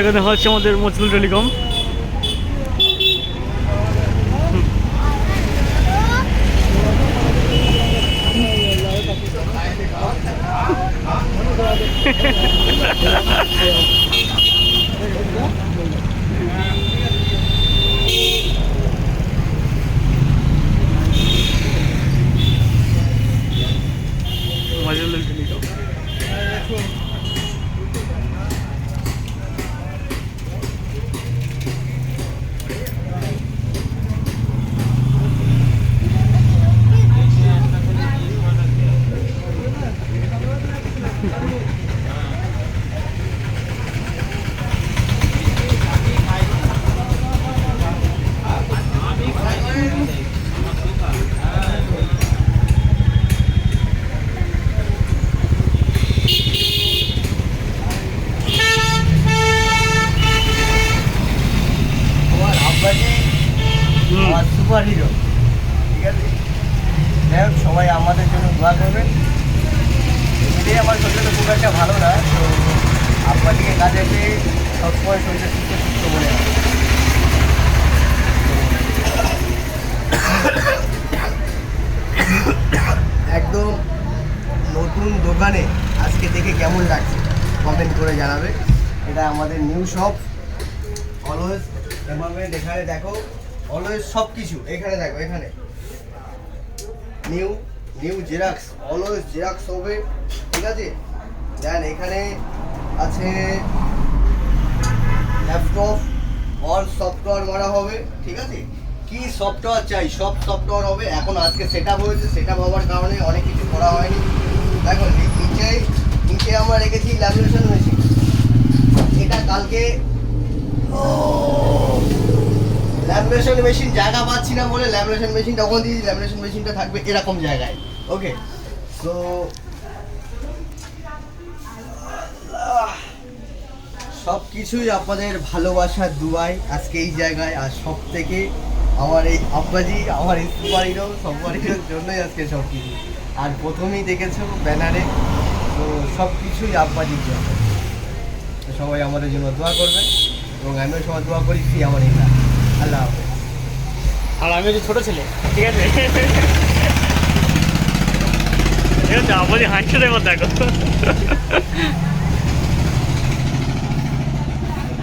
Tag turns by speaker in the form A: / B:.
A: এখানে হচ্ছে আমাদের মজদুল টেলিকম।
B: সুপার ঠিক আছে? হোক, সবাই আমাদের জন্য দোয়া করবেন। এমনিতেই আমার শরীরটা খুব একটা ভালো না, তো আব্বাজিকে কাজে পেয়ে সবসময় শরীরটা সুস্থ সুস্থ আছে একদম নতুন দোকানে আজকে দেখে কেমন লাগছে কমেন্ট করে জানাবে। এটা আমাদের নিউ শপ অলওয়েজ এভাবে এখানে দেখো। অলওয়েজ সব কিছু এখানে দেখো, এখানে। New new Xerox always Xerox হবে, ঠিক আছে? দেন এখানে আছে ল্যাপটপ অল সফটওয়্যার মারা হবে, ঠিক আছে? কি সফটওয়্যার চাই? সব সফটওয়্যার হবে। এখন আজকে সেট আপ হয়েছে সেট আপ হওয়ার কারণে অনেক কিছু করা হয়নি। দেখো নিচে নিচে আমরা রেখেছি ল্যামিনেশন মেশিন এটা কালকে ল্যামিনেশন মেশিন জায়গা পাচ্ছি না বলে ল্যামিনেশন মেশিন তখন দিয়েছি ল্যামিনেশন মেশিনটা থাকবে এরকম জায়গায় ওকে তো সব কিছুই আপনাদের ভালোবাসার দুয়াই আজকে এই জায়গায়, আর সব থেকে আমার এই আব্বাজি, আমার এই সুপার হিরো জন্যই আজকে সব কিছু। আর প্রথমেই দেখেছ ব্যানারে, তো সব কিছুই আব্বাজির জন্য। সবাই আমাদের জন্য দোয়া করবেন, এবং আমিও সবাই দোয়া করি কি আমার এই আল্লাহ হাফেজ।
A: আর আমি যে ছোট ছেলে। ঠিক আছে। ঠিক আছে আমাদের এবার দেখো।